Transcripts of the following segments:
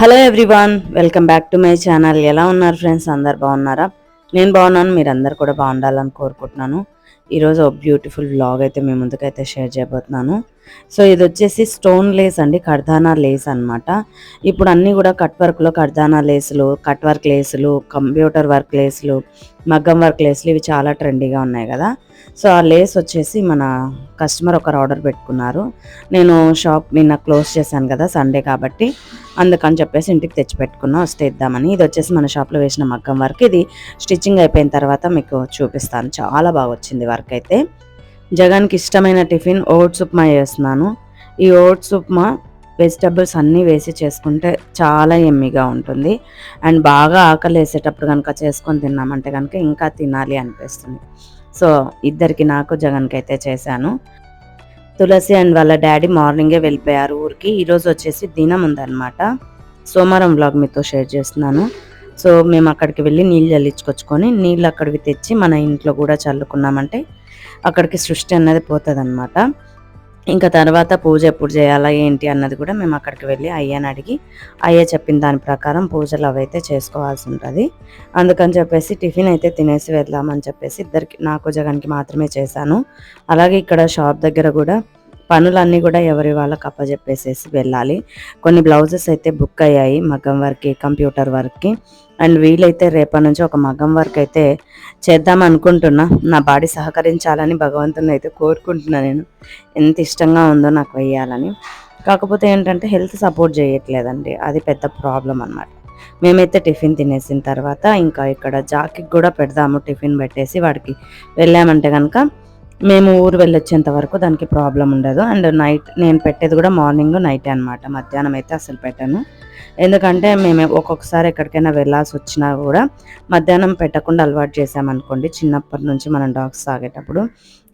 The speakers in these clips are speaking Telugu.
Hello everyone welcome back to my channel. ఎలా ఉన్నారు ఫ్రెండ్స్? అందరు బాగున్నారా? నేను బాగున్నాను మీరు అందరు కూడా బాగుండాలని కోరుకుంటున్నాను. ఈరోజు ఒక బ్యూటిఫుల్ వ్లాగ్ అయితే మీ ముందుకైతే షేర్ చేయబోతున్నాను. సో ఇది వచ్చేసి స్టోన్ లేస్ అండి కర్దానా లేస్ అన్నమాట. ఇప్పుడు అన్నీ కూడా కట్ వర్క్లో కర్దానా లేసులు కట్ వర్క్ లేసులు కంప్యూటర్ వర్క్ లేసులు మగ్గం వర్క్ లేసులు ఇవి చాలా ట్రెండీగా ఉన్నాయి కదా. సో ఆ లేస్ వచ్చేసి మన కస్టమర్ ఒకరు ఆర్డర్ పెట్టుకున్నారు. నేను షాప్ నిన్న క్లోజ్ చేశాను కదా సండే కాబట్టి అందుకని చెప్పేసి ఇంటికి తెచ్చి పెట్టుకున్నా వస్తే ఇద్దామని ఇది వచ్చేసి మన షాప్లో వేసిన మగ్గం వర్క్. ఇది స్టిచ్చింగ్ అయిపోయిన తర్వాత మీకు చూపిస్తాను. చాలా బాగా వచ్చింది వర్క్ అయితే. జగన్కి ఇష్టమైన టిఫిన్ ఓట్స్ ఉప్మా చేస్తున్నాను. ఈ ఓట్స్ ఉప్మా వెజిటబుల్స్ అన్నీ వేసి చేసుకుంటే చాలా ఎమ్మిగా ఉంటుంది. అండ్ బాగా ఆకలి వేసేటప్పుడు కనుక చేసుకొని తిన్నామంటే కనుక ఇంకా తినాలి అనిపిస్తుంది. సో ఇద్దరికి నాకు జగన్కి అయితే చేశాను. తులసి అండ్ వాళ్ళ డాడీ మార్నింగే వెళ్ళిపోయారు ఊరికి. ఈరోజు వచ్చేసి దినం ఉందన్నమాట. సోమవారం వ్లాగ్ మీతో షేర్ చేస్తున్నాను. సో మేము అక్కడికి వెళ్ళి నీళ్ళు చల్లించుకొచ్చుకొని నీళ్ళు అక్కడికి తెచ్చి మన ఇంట్లో కూడా చల్లుకున్నామంటే అక్కడికి సృష్టి అన్నది పోతుంది ఇంకా తర్వాత పూజ ఎప్పుడు చేయాలా ఏంటి అన్నది కూడా మేము అక్కడికి వెళ్ళి అయ్యని అడిగి అయ్య చెప్పిన దాని ప్రకారం పూజలు అవైతే చేసుకోవాల్సి ఉంటుంది. అందుకని చెప్పేసి టిఫిన్ అయితే తినేసి వెళ్దామని చెప్పేసి ఇద్దరికి నాకు జగన్కి మాత్రమే చేశాను. అలాగే ఇక్కడ షాప్ దగ్గర కూడా పనులన్నీ కూడా ఎవరి వాళ్ళకి అప్పచెప్పేసేసి వెళ్ళాలి. కొన్ని బ్లౌజెస్ అయితే బుక్ అయ్యాయి మగ్గం వర్క్కి కంప్యూటర్ వర్క్కి అండ్ వీలైతే రేపటి నుంచి ఒక మగ్గం వర్క్ అయితే చేద్దాం అనుకుంటున్నా. నా బాడీ సహకరించాలని భగవంతుని అయితే కోరుకుంటున్నా నేను. ఎంత ఇష్టంగా ఉందో నాకు వేయాలని కాకపోతే ఏంటంటే హెల్త్ సపోర్ట్ చేయట్లేదండి. అది పెద్ద ప్రాబ్లం అనమాట మేమైతే టిఫిన్ తినేసిన తర్వాత ఇంకా ఇక్కడ జాకి కూడా పెడదాము టిఫిన్ పెట్టేసి వాడికి వెళ్ళామంటే కనుక మేము ఊరు వెళ్ళొచ్చేంత వరకు దానికి ప్రాబ్లం ఉండదు. అండ్ నైట్ నేను పెట్టేది కూడా మార్నింగ్ నైట్ అనమాట మధ్యాహ్నం అయితే అసలు పెట్టాను. ఎందుకంటే మేము ఒక్కొక్కసారి ఎక్కడికైనా వెళ్ళాల్సి వచ్చినా కూడా మధ్యాహ్నం పెట్టకుండా అలవాటు చేసామనుకోండి చిన్నప్పటి నుంచి మనం డాగ్స్ తాగేటప్పుడు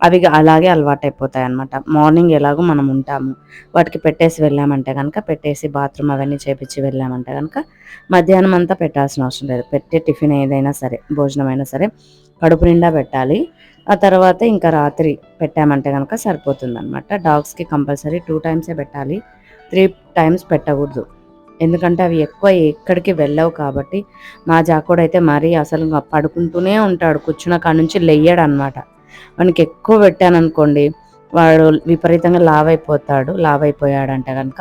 అవి అలాగే అలవాటు అయిపోతాయి అనమాట మార్నింగ్ ఎలాగో మనం ఉంటాము. వాటికి పెట్టేసి వెళ్ళామంటే కనుక పెట్టేసి బాత్రూమ్ అవన్నీ చేపించి వెళ్ళామంటే కనుక మధ్యాహ్నం అంతా పెట్టాల్సిన అవసరం లేదు. పెట్టే టిఫిన్ ఏదైనా సరే భోజనం అయినా సరే కడుపు నిండా పెట్టాలి. ఆ తర్వాత ఇంకా రాత్రి పెట్టామంటే కనుక సరిపోతుంది అనమాట డాగ్స్కి కంపల్సరీ టూ టైమ్సే పెట్టాలి. త్రీ టైమ్స్ పెట్టకూడదు. ఎందుకంటే అవి ఎక్కువ ఎక్కడికి వెళ్ళవు కాబట్టి మా జాకోడైతే అయితే మరీ అసలు పడుకుంటూనే ఉంటాడు. కూర్చున్న కాడ నుంచి లెయ్యడు అనమాట ఎక్కువ పెట్టాను అనుకోండి వాడు విపరీతంగా లావ్ అయిపోతాడు లావ్ అయిపోయాడంటే కనుక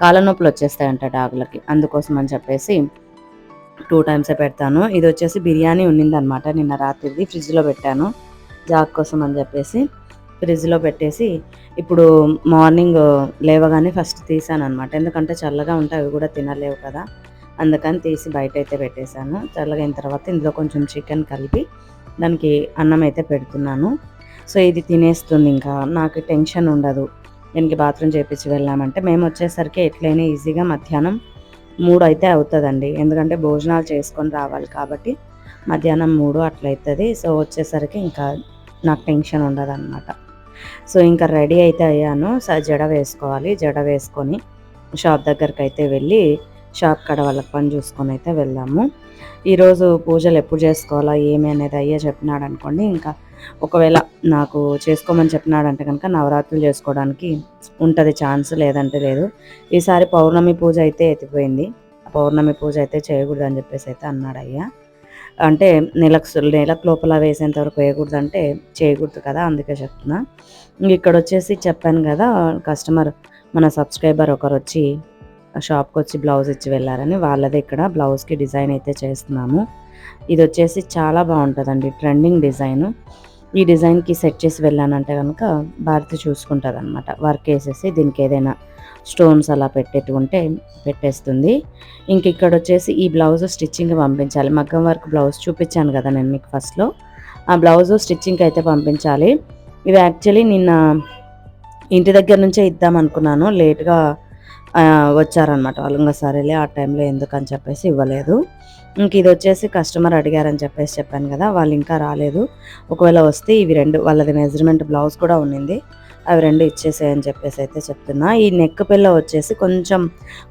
కాళ్ళ నొప్పులు వచ్చేస్తాయంట డాగులకి. అందుకోసం అని చెప్పేసి టూ టైమ్సే పెడతాను. ఇది వచ్చేసి బిర్యానీ ఉన్నిందనమాట నిన్న రాత్రిది ఫ్రిడ్జ్లో పెట్టాను. జాగ్ కోసం అని చెప్పేసి ఫ్రిడ్జ్లో పెట్టేసి ఇప్పుడు మార్నింగ్ లేవగానే ఫస్ట్ తీసాను అనమాట ఎందుకంటే చల్లగా ఉంటే అవి కూడా తినలేవు కదా. అందుకని తీసి బయట అయితే పెట్టేశాను. చల్లగా అయిన తర్వాత ఇందులో కొంచెం చికెన్ కలిపి దానికి అన్నం అయితే పెడుతున్నాను. సో ఇది తినేస్తుంది ఇంకా. నాకు టెన్షన్ ఉండదు. దీనికి బాత్రూమ్ చేపించి వెళ్ళామంటే మేము వచ్చేసరికి ఎట్లయినా ఈజీగా మధ్యాహ్నం మూడు అయితే అవుతుందండి. ఎందుకంటే భోజనాలు చేసుకొని రావాలి కాబట్టి మధ్యాహ్నం మూడు అట్లయితుంది. సో వచ్చేసరికి ఇంకా నాకు టెన్షన్ ఉండదన్నమాట. సో ఇంకా రెడీ అయితే అయ్యాను. జడ వేసుకోవాలి. జడ వేసుకొని షాప్ దగ్గరికి అయితే వెళ్ళి షాప్ కడ వాళ్ళకి పని చూసుకొని అయితే వెళ్ళాము. ఈరోజు పూజలు ఎప్పుడు చేసుకోవాలా ఏమి అనేది అయ్యే చెప్పినాడు అనుకోండి. ఇంకా ఒకవేళ నాకు చేసుకోమని చెప్పినాడంటే కనుక నవరాత్రులు చేసుకోవడానికి ఉంటుంది ఛాన్స్ లేదంటే లేదు. ఈసారి పౌర్ణమి పూజ అయితే ఎత్తిపోయింది పౌర్ణమి పూజ అయితే చేయకూడదు అని చెప్పేసి అయితే అన్నాడు అయ్యా. అంటే నెలకు నెలకు లోపల వేసేంత వరకు వేయకూడదు అంటే చేయకూడదు కదా అందుకే చెప్తున్నా. ఇక్కడ వచ్చేసి చెప్పాను కదా కస్టమర్ మన సబ్స్క్రైబర్ ఒకరు వచ్చి షాప్కి వచ్చి బ్లౌజ్ ఇచ్చి వెళ్ళారని వాళ్ళది ఇక్కడ బ్లౌజ్కి డిజైన్ అయితే చేస్తున్నాము. ఇది వచ్చేసి చాలా బాగుంటుందండి ట్రెండింగ్ డిజైన్. ఈ డిజైన్కి సెట్ చేసి వెళ్ళానంటే కనుక భారతి చూసుకుంటుంది అనమాట వర్క్ వేసేసి దీనికి ఏదైనా స్టోన్స్ అలా పెట్టేట్టుకుంటే పెట్టేస్తుంది. ఇంక ఇక్కడ వచ్చేసి ఈ బ్లౌజ్ స్టిచ్చింగ్ పంపించాలి. మగ్గం వర్క్ బ్లౌజ్ చూపించాను కదా నేను మీకు ఫస్ట్లో. ఆ బ్లౌజ్ స్టిచ్చింగ్ అయితే పంపించాలి. ఇవి యాక్చువల్లీ నిన్న ఇంటి దగ్గర నుంచే ఇద్దాం అనుకున్నాను. లేట్గా వచ్చారనమాట వాళ్ళు ఇంకా సరేలే ఆ టైంలో ఎందుకని చెప్పేసి ఇవ్వలేదు. ఇంక ఇది వచ్చేసి కస్టమర్ అడిగారని చెప్పేసి చెప్పాను కదా వాళ్ళు ఇంకా రాలేదు. ఒకవేళ వస్తే ఇవి రెండు వాళ్ళది మెజర్మెంట్ బ్లౌజ్ కూడా ఉన్నింది. అవి రెండు ఇచ్చేసాయని చెప్పేసి అయితే చెప్తున్నా. ఈ నెక్ పిల్ల వచ్చేసి కొంచెం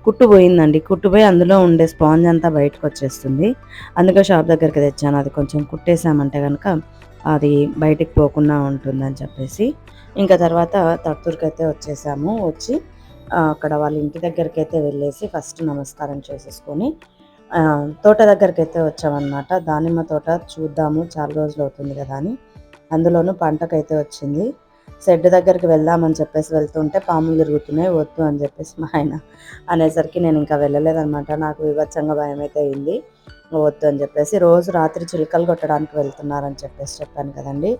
కుట్టు పోయిందండి. కుట్టుపోయి అందులో ఉండే స్పాంజ్ అంతా బయటకు వచ్చేస్తుంది. అందుకే షాప్ దగ్గరికి తెచ్చాను. అది కొంచెం కుట్టేసామంటే కనుక అది బయటికి పోకుండా ఉంటుందని చెప్పేసి. ఇంకా తర్వాత తట్టూరుకి అయితే వచ్చేసాము. వచ్చి అక్కడ వాళ్ళ ఇంటి దగ్గరికి అయితే వెళ్ళేసి ఫస్ట్ నమస్కారం చేసేసుకొని తోట దగ్గరికి అయితే వచ్చామన్నమాట. దానిమ్మ తోట చూద్దాము చాలా రోజులు అవుతుంది కదా అని. అందులోనూ పంటకైతే వచ్చింది. షెడ్ దగ్గరికి వెళ్దామని చెప్పేసి వెళ్తుంటే పాములు తిరుగుతున్నాయి వద్దు అని చెప్పేసి మా ఆయన అనేసరికి నేను ఇంకా వెళ్ళలేదనమాట నాకు విభత్సంగా భయం అయితే అయింది. వద్దు అని చెప్పేసి రోజు రాత్రి చిలుకలు కొట్టడానికి వెళ్తున్నారని చెప్పేసి చెప్పాను కదండి.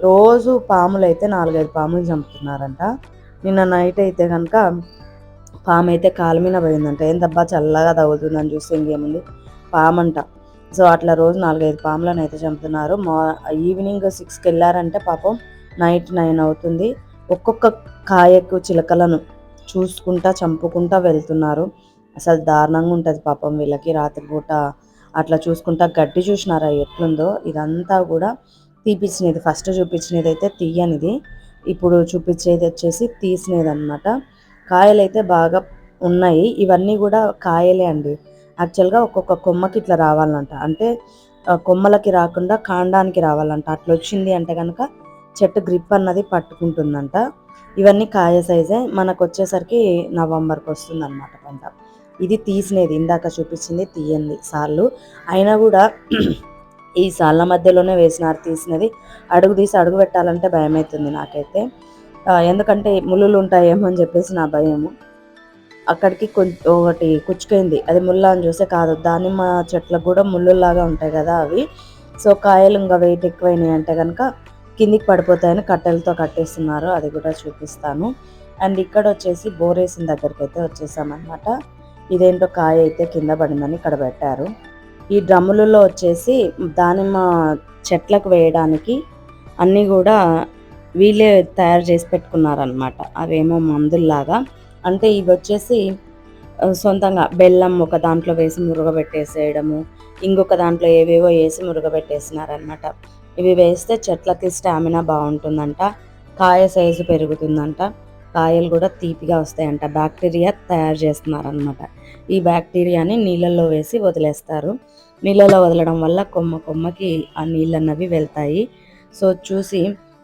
రోజు పాములు అయితే నాలుగైదు పాములు చంపుతున్నారంట. నిన్న నైట్ అయితే కనుక పాము అయితే కాలు మీద పోయిందంట ఏందబ్బా చల్లగా తగులుతుందని చూస్తే ఇంకేముంది? పాము అంట సో అట్లా రోజు నాలుగైదు పాములను అయితే చంపుతున్నారు. మా ఈవినింగ్ సిక్స్కి వెళ్ళారంటే పాపం నైట్ నైన్ అవుతుంది. ఒక్కొక్క కాయకు చిలకలను చూసుకుంటా చంపుకుంటా వెళ్తున్నారు. అసలు దారుణంగా ఉంటుంది పాపం వీళ్ళకి రాత్రిపూట. అట్లా చూసుకుంటా గడ్డి చూసినారా ఎట్లుందో? ఇదంతా కూడా తీపిచ్చినది ఫస్ట్ చూపించినది అయితే తీయనిది. ఇప్పుడు చూపించేది వచ్చేసి తీసినది అనమాట కాయలు అయితే బాగా ఉన్నాయి. ఇవన్నీ కూడా కాయలే అండి. యాక్చువల్గా ఒక్కొక్క కొమ్మకి ఇట్లా రావాలంట. అంటే కొమ్మలకి రాకుండా కాండానికి రావాలంట. అట్లా వచ్చింది అంటే కనుక చెట్టు గ్రిప్ అన్నది పట్టుకుంటుందంట. ఇవన్నీ కాయ సైజే. మనకు వచ్చేసరికి నవంబర్కి వస్తుంది అనమాట పంట. ఇది తీసినది. ఇందాక చూపించింది తీయండి సార్లు. అయినా కూడా ఈ సాళ్ళ మధ్యలోనే వేసినారు తీసినది అడుగు తీసి అడుగు పెట్టాలంటే భయం అవుతుంది నాకైతే ఎందుకంటే ముళ్ళులు ఉంటాయేమో అని చెప్పేసి నా భయము. అక్కడికి ఒకటి కుచ్చుకైంది. అది ముళ్ళ అని చూస్తే కాదు దానిమ్మ చెట్లకు కూడా ముళ్ళులాగా ఉంటాయి కదా అవి. సో కాయలు ఇంకా వెయిట్ ఎక్కువైనాయి అంటే కనుక కిందికి పడిపోతాయని కట్టెలతో కట్టేస్తున్నారు. అది కూడా చూపిస్తాను. అండ్ ఇక్కడ వచ్చేసి బోరేసిన దగ్గరికి అయితే వచ్చేసామన్నమాట. ఇదేంటో కాయ అయితే కింద పడిందని ఇక్కడ పెట్టారు. ఈ డ్రమ్ములలో వచ్చేసి దానిమ్మ చెట్లకు వేయడానికి అన్నీ కూడా వీళ్ళే తయారు చేసి పెట్టుకున్నారనమాట అవేమో మందుల్లాగా. అంటే ఇవి వచ్చేసి సొంతంగా బెల్లం ఒక దాంట్లో వేసి మురుగబెట్టేసేయడము ఇంకొక దాంట్లో ఏవేవో వేసి మురుగబెట్టేసినారనమాట ఇవి వేస్తే చెట్లకి స్టామినా బాగుంటుందంట కాయ సైజు పెరుగుతుందంట. కాయలు కూడా తీపిగా వస్తాయంట. బ్యాక్టీరియా తయారు చేస్తున్నారనమాట ఈ బ్యాక్టీరియాని నీళ్ళల్లో వేసి వదిలేస్తారు. నీళ్ళలో వదలడం వల్ల కొమ్మ కొమ్మకి ఆ నీళ్ళు అన్నవి వెళ్తాయి. సో చూసి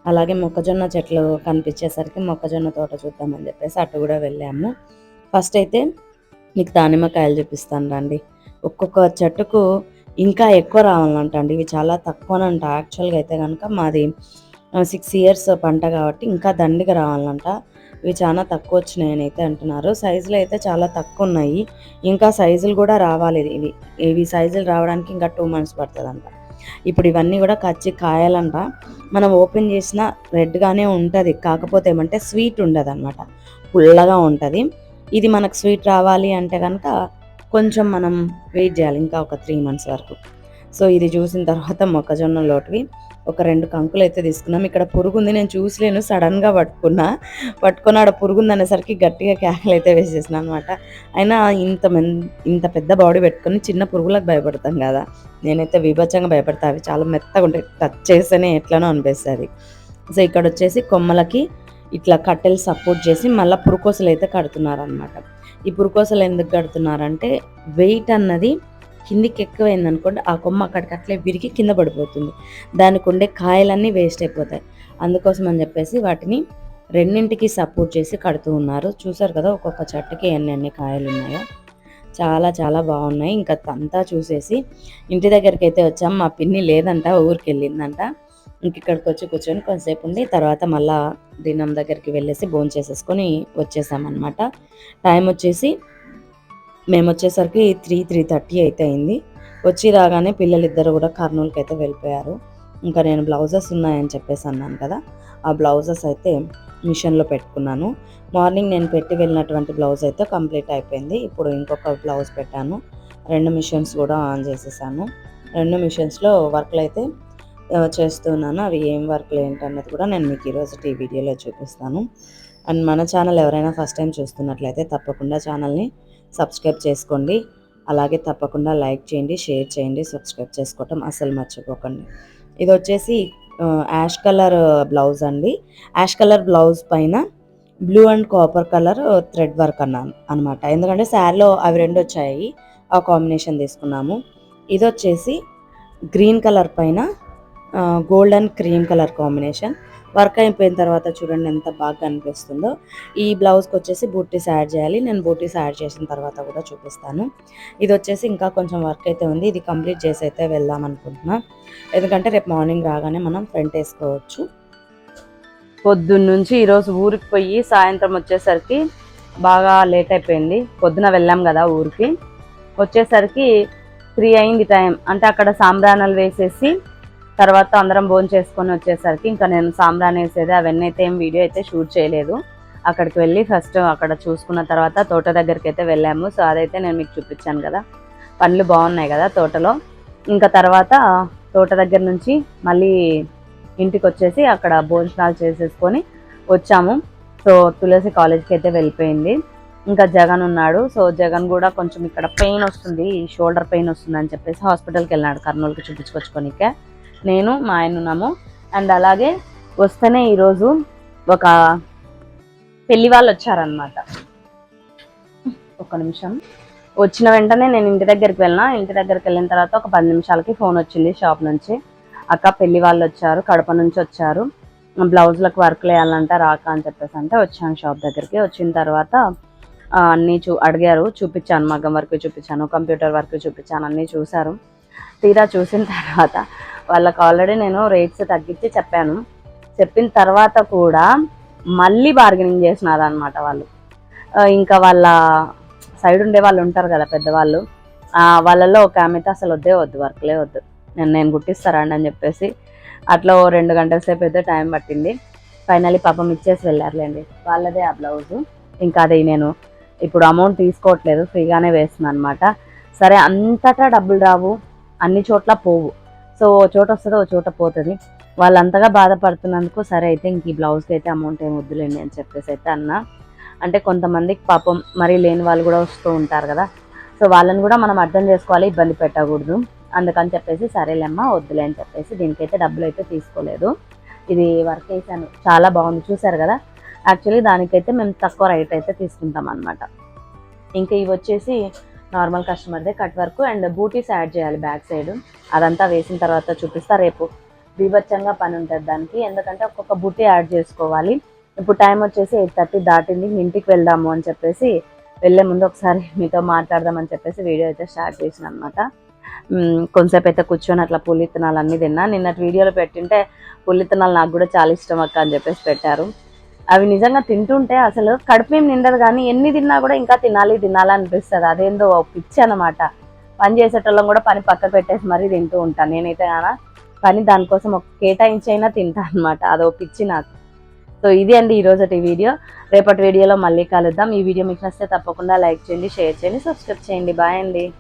అలాగే మొక్కజొన్న చెట్లు కనిపించేసరికి మొక్కజొన్న తోట చూద్దామని చెప్పేసి అటు కూడా వెళ్ళాము. ఫస్ట్ అయితే మీకు దానిమ్మకాయలు చూపిస్తాను రండి. ఒక్కొక్క చెట్టుకు ఇంకా ఎక్కువ రావాలంట అండి. ఇవి చాలా తక్కువనంట. యాక్చువల్గా అయితే కనుక మాది సిక్స్ ఇయర్స్ పంట కాబట్టి ఇంకా దండిగా రావాలంట. ఇవి చాలా తక్కువ వచ్చినాయి అని అయితే అంటున్నారు. సైజులు అయితే చాలా తక్కువ ఉన్నాయి. ఇంకా సైజులు కూడా రావాలి. ఇవి ఇవి సైజులు రావడానికి ఇంకా టూ మంత్స్ పడుతుందంట. ఇప్పుడు ఇవన్నీ కూడా కచ్చి కాయాలంట. మనం ఓపెన్ చేసిన రెడ్గానే ఉంటుంది. కాకపోతే ఏమంటే స్వీట్ ఉండదు అనమాట పుల్లగా ఉంటుంది. ఇది మనకు స్వీట్ రావాలి అంటే కనుక కొంచెం మనం వెయిట్ చేయాలి. ఇంకా ఒక త్రీ మంత్స్ వరకు. సో ఇది చూసిన తర్వాత మొక్కజొన్న లోటువి. ఒక రెండు కంకులు అయితే తీసుకున్నాం. ఇక్కడ పురుగు ఉంది నేను చూసలేను సడన్గా పట్టుకున్నా. పట్టుకుని ఆడ పురుగు ఉంది అనేసరికి గట్టిగా క్యాకలు అయితే వేసేసిన అనమాట అయినా ఇంత మెన్ ఇంత పెద్ద బాడీ పెట్టుకుని చిన్న పురుగులకు భయపడతాం కదా. నేనైతే విభజంగా భయపడతా అవి చాలా మెత్తగా ఉంటాయి. టచ్ చేస్తేనే ఎట్లనో అనిపిస్తుంది. సో ఇక్కడ వచ్చేసి కొమ్మలకి ఇట్లా కట్టెలు సపోర్ట్ చేసి మళ్ళీ పురుకోసలు అయితే కడుతున్నారనమాట ఈ పురుకోసలు ఎందుకు కడుతున్నారంటే వెయిట్ అన్నది కిందికి ఎక్కువైంది అనుకోండి ఆ కొమ్మ అక్కడికి అట్లే విరిగి కింద పడిపోతుంది. దానికి ఉండే కాయలన్నీ వేస్ట్ అయిపోతాయి. అందుకోసం అని చెప్పేసి వాటిని రెండింటికి సపోర్ట్ చేసి కడుతూ ఉన్నారు. చూసారు కదా ఒక్కొక్క చెట్టుకి ఎన్ని ఎన్ని కాయలు ఉన్నాయో చాలా చాలా బాగున్నాయి. ఇంకా అంతా చూసేసి ఇంటి దగ్గరికి అయితే వచ్చాం. మా పిన్ని లేదంట ఊరికి వెళ్ళిందంట ఇంక ఇక్కడికి వచ్చి కూర్చొని కొంతసేపు ఉండి తర్వాత మళ్ళా దినం దగ్గరికి వెళ్ళేసి భోజనం చేసేసుకొని వచ్చేసామన్నమాట. టైం వచ్చేసి మేము వచ్చేసరికి త్రీ త్రీ థర్టీ అయితే అయింది. వచ్చి రాగానే పిల్లలిద్దరు కూడా కర్నూలుకి అయితే వెళ్ళిపోయారు. ఇంకా నేను బ్లౌజెస్ ఉన్నాయని చెప్పేసి అన్నాను కదా ఆ బ్లౌజెస్ అయితే మిషన్లో పెట్టుకున్నాను. మార్నింగ్ నేను పెట్టి వెళ్ళినటువంటి బ్లౌజ్ అయితే కంప్లీట్ అయిపోయింది. ఇప్పుడు ఇంకొక బ్లౌజ్ పెట్టాను. రెండు మిషన్స్ కూడా ఆన్ చేసేసాను. రెండు మిషన్స్లో వర్క్లు అయితే చేస్తున్నాను. అవి ఏం వర్క్లు ఏంటన్నది కూడా నేను మీకు ఈరోజు టీ వీడియోలో చూపిస్తాను. అండ్ మన ఛానల్ ఎవరైనా ఫస్ట్ టైం చూస్తున్నట్లయితే తప్పకుండా ఛానల్ని సబ్స్క్రైబ్ చేసుకోండి. అలాగే తప్పకుండా లైక్ చేయండి షేర్ చేయండి సబ్స్క్రైబ్ చేసుకోవటం అసలు మర్చిపోకండి. ఇది వచ్చేసి యాష్ కలర్ బ్లౌజ్ అండి. యాష్ కలర్ బ్లౌజ్ పైన blue and copper colour thread work అన్నాను అనమాట ఎందుకంటే శారీలో అవి రెండు వచ్చాయి. ఆ కాంబినేషన్ తీసుకున్నాము. ఇది వచ్చేసి గ్రీన్ కలర్ పైన gold and cream colour combination. Work అయిపోయిన తర్వాత చూడండి ఎంత బాగా కనిపిస్తుందో. ఈ బ్లౌజ్కి వచ్చేసి బూటీస్ యాడ్ చేయాలి. నేను బూటీస్ యాడ్ చేసిన తర్వాత కూడా చూపిస్తాను. ఇది వచ్చేసి ఇంకా కొంచెం వర్క్ అయితే ఉంది. ఇది కంప్లీట్ చేసి అయితే వెళ్దాం అనుకుంటున్నా. ఎందుకంటే రేపు మార్నింగ్ రాగానే మనం ఫ్రంట్ వేసుకోవచ్చు. పొద్దున్న నుంచి ఈరోజు ఊరికి పోయి సాయంత్రం వచ్చేసరికి బాగా లేట్ అయిపోయింది. పొద్దున వెళ్ళాం కదా ఊరికి. వచ్చేసరికి త్రీ అయింది టైం. అంటే అక్కడ సాంబ్రాణాలు వేసేసి తర్వాత అందరం భోజనం చేసుకొని వచ్చేసరికి ఇంకా నేను సాంబ్రాన్ వేసేది అవన్నీ అయితే ఏం వీడియో అయితే షూట్ చేయలేదు. అక్కడికి వెళ్ళి ఫస్ట్ అక్కడ చూసుకున్న తర్వాత తోట దగ్గరికి అయితే వెళ్ళాము. సో అదైతే నేను మీకు చూపించాను కదా. పండ్లు బాగున్నాయి కదా తోటలో. ఇంకా తర్వాత తోట దగ్గర నుంచి మళ్ళీ ఇంటికి వచ్చేసి అక్కడ భోజనాలు చేసేసుకొని వచ్చాము. సో తులసి కాలేజ్కి అయితే వెళ్ళిపోయింది. ఇంకా జగన్ ఉన్నాడు. సో జగన్ కూడా కొంచెం ఇక్కడ పెయిన్ వస్తుంది షోల్డర్ పెయిన్ వస్తుంది అని చెప్పేసి హాస్పిటల్కి వెళ్ళినాడు కర్నూలుకి చూపించుకొచ్చుకోనికే. నేను మా ఆయన ఉన్నాము. అండ్ అలాగే వస్తేనే ఈరోజు ఒక పెళ్ళి వాళ్ళు వచ్చారనమాట ఒక నిమిషం. వచ్చిన వెంటనే నేను ఇంటి దగ్గరికి వెళ్ళినా ఇంటి దగ్గరికి వెళ్ళిన తర్వాత ఒక పది నిమిషాలకి ఫోన్ వచ్చింది షాప్ నుంచి. అక్క పెళ్ళి వాళ్ళు వచ్చారు కడప నుంచి వచ్చారు. బ్లౌజ్లకు వర్క్ వేయాలంట రాక అని చెప్పేసి అంటే వచ్చాను షాప్ దగ్గరికి. వచ్చిన తర్వాత అన్నీ చూ అడిగారు చూపించాను మగ్గం వర్క్ చూపించాను కంప్యూటర్ వర్క్ చూపించాను అన్నీ చూశారు. తీరా చూసిన తర్వాత వాళ్ళకి ఆల్రెడీ నేను రేట్స్ తగ్గించి చెప్పాను. చెప్పిన తర్వాత కూడా మళ్ళీ బార్గెనింగ్ చేసినారు అనమాట వాళ్ళు ఇంకా వాళ్ళ సైడ్ ఉండే వాళ్ళు ఉంటారు కదా పెద్దవాళ్ళు. వాళ్ళలో ఒక ఆమెతో అసలు వద్దే వద్దు వర్క్లే వద్దు. నేను నేను గుట్టిస్తారండి అని చెప్పేసి అట్లా ఓ రెండు గంటల సేపు అయితే టైం పట్టింది. ఫైనలీ పాపం ఇచ్చేసి వెళ్ళారులేండి. వాళ్ళదే ఆ బ్లౌజు ఇంకా అది నేను ఇప్పుడు అమౌంట్ తీసుకోవట్లేదు ఫ్రీగానే వేస్తున్నాను అనమాట సరే అంతటా డబ్బులు రావు. అన్ని చోట్ల పోవు. సో ఓ చోట వస్తుంది ఓ చోట పోతుంది. వాళ్ళు అంతగా బాధపడుతున్నందుకు సరే అయితే ఇంక ఈ బ్లౌజ్కి అయితే అమౌంట్ ఏం వద్దులేండి అని చెప్పేసి అయితే అన్న. అంటే కొంతమందికి పాపం మరీ లేని వాళ్ళు కూడా వస్తూ ఉంటారు కదా. సో వాళ్ళని కూడా మనం అర్థం చేసుకోవాలి ఇబ్బంది పెట్టకూడదు. అందుకని చెప్పేసి సరేలేమ్మా వద్దులే అని చెప్పేసి దీనికైతే డబ్బులు అయితే తీసుకోలేదు. ఇది వర్క్ వేసాను చాలా బాగుంది చూసారు కదా. యాక్చువల్లీ దానికైతే మేము తక్కువ రైట్ అయితే తీసుకుంటాం అనమాట ఇంకా ఇవి వచ్చేసి నార్మల్ కస్టమర్దే cut work and booties add చేయాలి బ్యాక్ సైడ్. అదంతా వేసిన తర్వాత చూపిస్తా రేపు. బీభత్సంగా పని ఉంటుంది దానికి. ఎందుకంటే ఒక్కొక్క బూటీ యాడ్ చేసుకోవాలి. ఇప్పుడు టైం వచ్చేసి ఎయిట్ థర్టీ దాటింది. ఇంటికి వెళ్దాము అని చెప్పేసి వెళ్ళే ముందు ఒకసారి మీతో మాట్లాడదామని చెప్పేసి వీడియో అయితే స్టార్ట్ చేసిన అనమాట కొంతసేపు అయితే కూర్చొని అట్లా పులిత్తనాలు అన్నీ తిన్నా. నిన్నటి వీడియోలో పెట్టింటే పులిత్తనాలు నాకు కూడా చాలా ఇష్టం అక్క అని చెప్పేసి పెట్టారు. అవి నిజంగా తింటుంటే అసలు కడుపు ఏం నిండదు కానీ ఎన్ని తిన్నా కూడా ఇంకా తినాలి తినాలి అనిపిస్తుంది. అదేందో పిచ్చి అనమాట పని చేసేటోళ్ళం కూడా పని పక్కకు పెట్టేసి మరీ తింటూ ఉంటాను నేనైతే కానీ పని దానికోసం ఒక కేటాయించైనా తింటా అనమాట అదో పిచ్చి నాకు. సో ఇది అండి ఈరోజు వీడియో. రేపటి వీడియోలో మళ్ళీ కలుద్దాం. ఈ వీడియో మీకు నచ్చితే తప్పకుండా లైక్ చేయండి షేర్ చేయండి సబ్స్క్రైబ్ చేయండి. బాయ్ అండి.